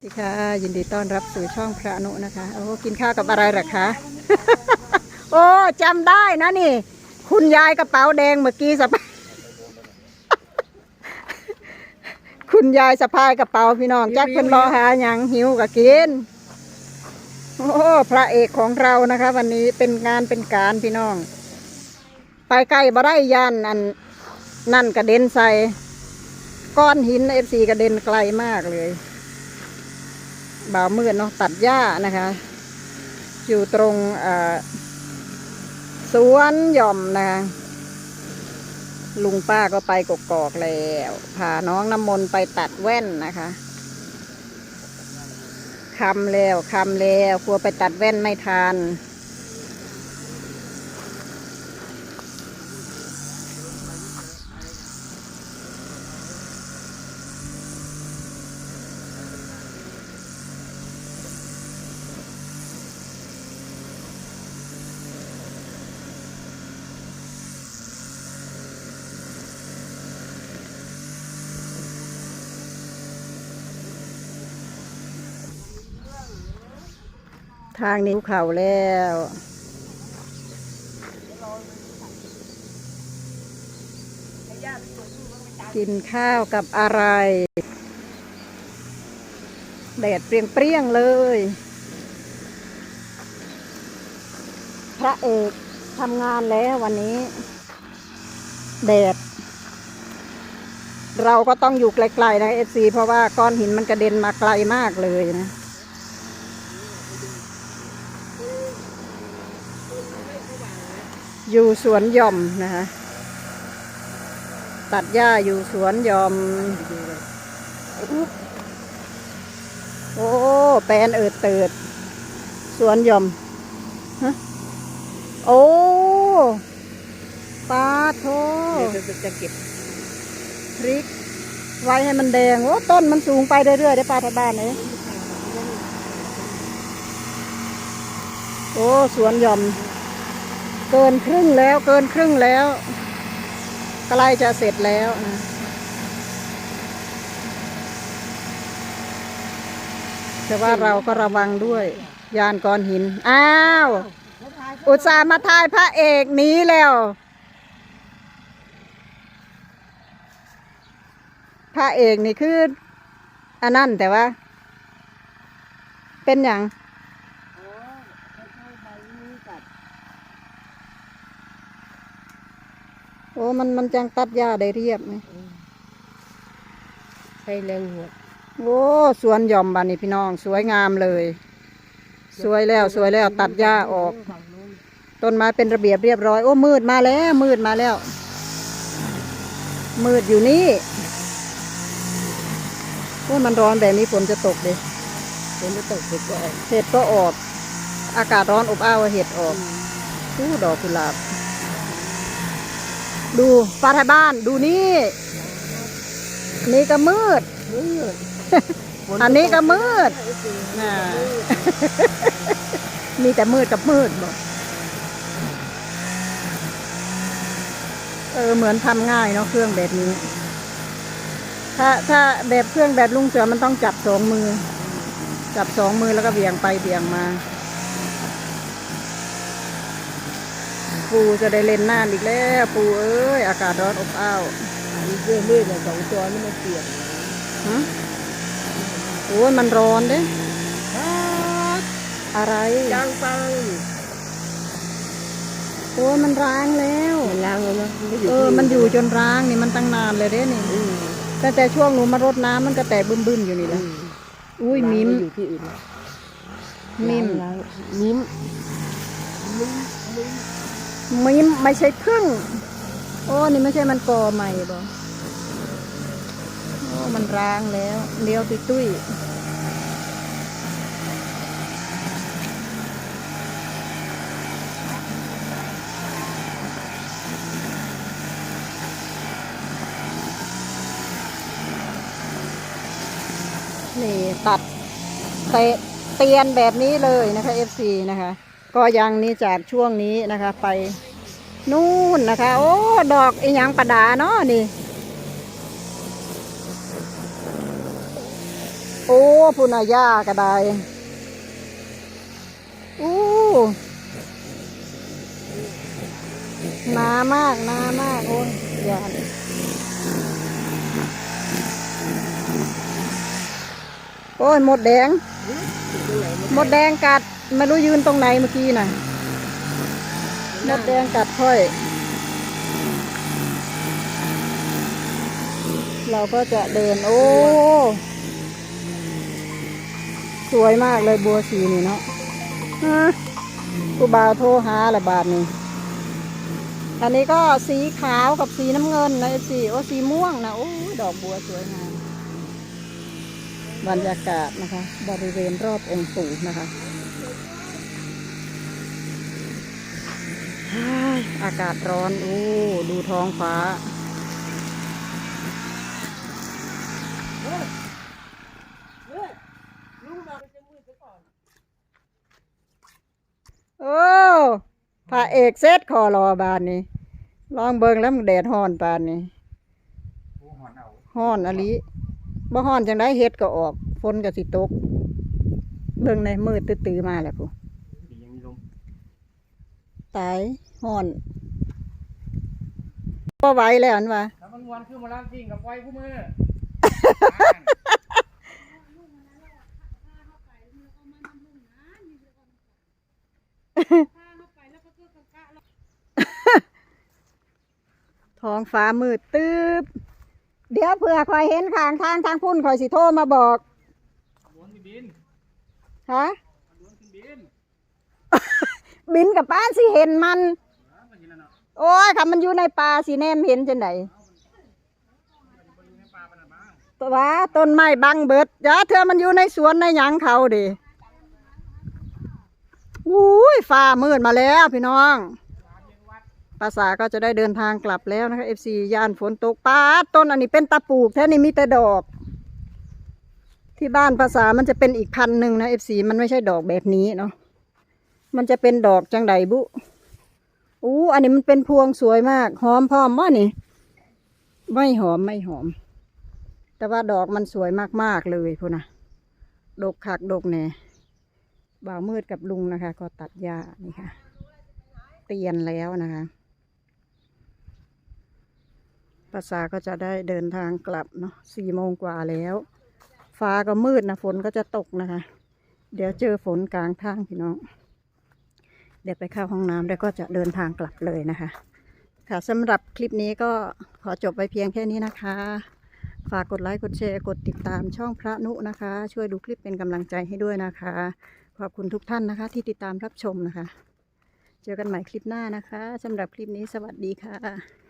สวัสดีค่ะ ยินดีต้อนรับสู่ช่องพระนุนะคะ โอ้กินข้าวกับอะไรหรอคะ โอ้จำได้นะนี่ คุณยายกระเป๋าแดงเมื่อกี้สะพายคุณยายสะพายกระเป๋าพี่น้องจักเป็นรอหาหยังหิวกับกิน โอ้พระเอกของเรานะคะ วันนี้เป็นงานเป็นการพี่น้อง ไปไกลบ่ได้ยันอันนั่นกระเด็นใส่ ก้อนหินเอฟซีกระเด็นไกลมากเลย บ่าวมืดเนาะตัดหญ้านะคะ อยู่ตรงสวนหย่อมนะคะลุงป้าก็ไปกกอกแล้วพาน้องน้ำมนต์ไปตัดแว่นนะคะคำแล้วคำแล้วกลัวไปตัดแว่นไม่ทัน ทางนิ้วเขาแล้วกินข้าวกับอะไร แดดเปรี้ยงๆเลย พระเอกทำงานแล้ววันนี้ แดด เราก็ต้องอยู่ไกลๆนะเอซีเพราะว่าก้อนหินมันกระเด็นมาไกลมากเลยนะ อยู่สวนหย่อมนะคะตัดหญ้าอยู่สวนหย่อม โอ้แปลนเอิดเติด สวนหย่อมฮะโอ้ปลาโทเดี๋ยวจะจะเก็บพริก ไว้ให้มันแดง โอ้ต้นมันสูงไปเรื่อยๆได้ปลาทบ้านเลยโอ้ สวนหย่อม เกินครึ่งแล้วเกินครึ่งแล้วใกล้จะเสร็จแล้วนะแต่ว่าเราก็ระวังด้วย ยานก้อนหิน อ้าว อุตส่าห์มาทายพระเอกหนี้แล้ว พระเอกนี่คืออันนั้นแต่ว่า เป็นอย่าง โอ้มันมันจังตัดหญ้าได้เรียบไหมใช้แรงหัวโอ้สวนหย่อมบานนี่พี่น้อง สวยงามเลย สวยแล้วสวยแล้ว ตัดหญ้าออกฝั่งนู้นต้นไม้เป็นระเบียบเรียบร้อย โอ้มืดมาแล้ว มืดมาแล้ว มืดอยู่นี่โอ้มันร้อนแบบนี้ฝนจะตกเลยฝนจะตกเสร็จก็ออกเห็ดก็ออก อากาศร้อนอบอ้าวเห็ดออกอู้ดอกกุหลาบ ดูปลาไทยบ้านดูนี่นี่ก็มืด มืดอันนี้ก็มืดน่ะมีแต่มืดกับมืดบอกเออเหมือนทำง่ายเนาะเครื่องแบบนี้ ถ้าถ้าแบบเครื่องแบบลุงเสือมันต้องจับสองมือ จับสองมือแล้วก็เบี่ยงไปเบี่ยงมา ปูจะได้เล่นน้ำอีกแล้ว ปูเอ้ย อากาศร้อนอบอ้าวอันนี้เสื้อมืดเนี่ยสองตัวนี่มันเปียกฮะโอ้ยมันร้อนเด้อะไรยางปังโอ้ยมันร้างแล้วมันล้างแล้วนะไม่เออ มันอยู่จนร้างนี่มันตั้งนานเลยเด้นี่อืมตั้งแต่ช่วงหนูมารดน้ำมันก็แตกบึ้มๆอยู่นี่แหละอุ้ยมิมอยู่ที่อื่นมิมล้างมิม มิไม่ใช่พึ่ง โอ้นี่ไม่ใช่มันกอใหม่บ่โอ้มันร้างแล้วเลี้ยวตุยตุ้ยนี่ตัดเตะเตียนแบบนี้เลยนะคะ FC นะคะ ก็ยังนี้จากช่วงนี้นะคะไปนู่นนะคะ โอ้ดอกอีหยังประดาเนาะนี่ โอ้พุนาย่ากระไดอู้นามากนามากโอ้ยยานโอ้ยหมดแดง หมดแดงกัด ไม่รู้ยืนตรงไหนเมื่อกี้น่ะหมดแดงกัดค่อย เราก็จะเดิน โอ้ สวยมากเลยบัวสีนี่เนาะฮะกูบ่าวโทรหาละบาทนี่อันนี้ก็สีขาวกับสีน้ำเงินนะสีโอ้สีม่วงนะโอ้ดอกบัวสวยงามบรรยากาศนะคะ บริเวณรอบองค์ปู่นะคะเฮ้ย อากาศร้อน โอ้ ดูท้องฟ้าลุงบอกจะมืดไปก่อนโอ้พระเอกเซตคอรอบานนี้ ลองเบิงแล้วมันแดดฮ้อนปานนี้ฮ้อนอะลิบ่ฮ้อนจังได้เฮ็ดก็ออก ฝนก็สิตก เบิ่งในมืดตื้อๆมาแล้วกูดียังมีลมตาย ฮ้อนบ่ไหวแล้วอันว่าแล้วมันวันคือมาล้างจริงกับไฟคู่มือท้องฟ้ามืดตึ๊บเดี๋ยวเผื่อคอยเห็นข้างทางทางพุ่นคอยสิโทรมาบอกล้วนขึ้นบินฮะล้วนขึ้นบินบินกับป้านสิเห็นมัน โอ้ยค่ะมันอยู่ในป่าสิแนมเห็นจังไดมันอยู่ในว้าตัวว่าต้นไม้บังเบิดอย่าเธอมันอยู่ในสวนในหยังเขาดิอุ้ยฟ้ามืดมาแล้วพี่น้องภาษาก็จะได้เดินทางกลับแล้วนะคะ FC ย่านฝนตกป้าต้นอันนี้เป็นตะปูกแท้นี่มีแต่ดอก ที่บ้านภาษามันจะเป็นอีกพันหนึ่งนะ FC มันไม่ใช่ดอกแบบนี้เนาะมันจะเป็นดอกจังไดบุ อู้ อันนี้มันเป็นพวงสวยมาก หอมพร้อมว่านี่ ไม่หอมไม่หอม แต่ว่าดอกมันสวยมากๆเลยพูนะดกคักดกแหน่บ่าวมืดกับลุงนะคะ ก็ตัดหญ้านี่ค่ะ เตียนแล้วนะคะภาษาก็จะได้เดินทางกลับเนาะสี่โมงกว่าแล้ว ฟ้าก็มืดนะฝนก็จะตกนะคะ เดี๋ยวเจอฝนกลางทางพี่น้อง ดี๋ยวไปเข้าห้องน้ำแล้วก็จะเดินทางกลับเลยนะคะ ค่ะสำหรับคลิปนี้ก็ขอจบไปเพียงแค่นี้นะคะ ฝากกดไลค์กดแชร์กดติดตามช่องพระนุนะคะ ช่วยดูคลิปเป็นกำลังใจให้ด้วยนะคะ ขอบคุณทุกท่านนะคะ ที่ติดตามรับชมนะคะ เจอกันใหม่คลิปหน้านะคะสำหรับคลิปนี้สวัสดีค่ะ